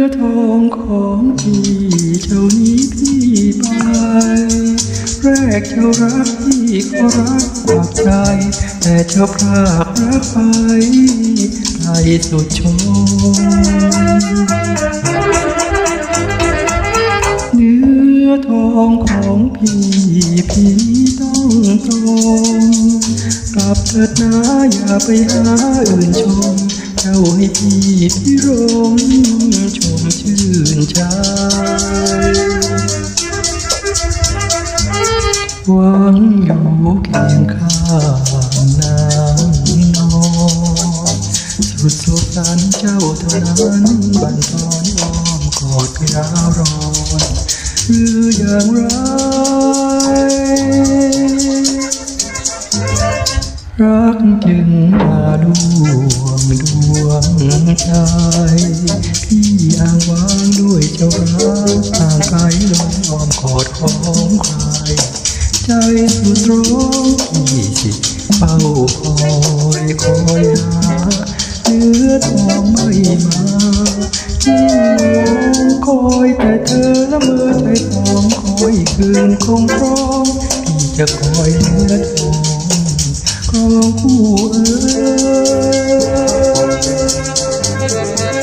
ือทองของพี่เจ้านี้พี่ไป แรกเจ้ารักพี่ก็รักปากใจ แต่เจ้าพลาดรักไปไกลสุดชนเนื้อทองของพี่พี่ต้องตรงกลับเถิดนะอย่าไปหาอื่นชม เจ้าให้พี่พี่รมชมชื่นใจหวังอยู่เคียงข้างนางนอนสุดสุขสันต์เจ้าเท่านั้นบันทอนอ้อมกอดกราวร้อนหรืออย่างไร รักจึงมาดวงดวงใจพี่อ้างว้างด้วยเจ้ารักห่างไกลลอ้อมกอดของใครใจสุดร้องพี่สิเฝ้าคอยคอยหาเนื้อทองไม่มายิ่งมองคอยแต่เธอละเมอใจทองคอยคืนคงพร้อมพี่จะคอยเนื้อทอง ครองคู่เอ๋ย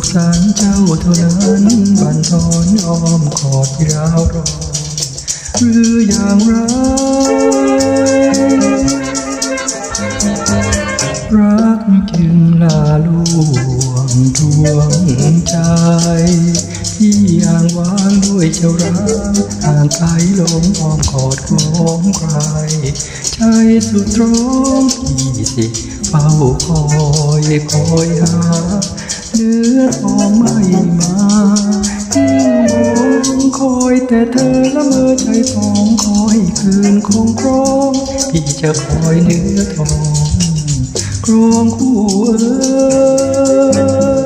ขสันต์เจ้าเท่านั้นบันทอนอ้อมกอดที่ราวรอนหรืออย่างไรรักจึงลาลวงดวงใจ ที่อ่างวางด้วยเจ้ารักห่างไกลลงอ้อมกอดของใคร ใจสุดร้องพี่สิเฝ้าคอยคอยหา พอไม่มายิ่งหวงคอยแต่เธอละเมอใจฟองคอยคืนคงครองพี่จะคอยเนื้อทองครองคู่เอ๋ย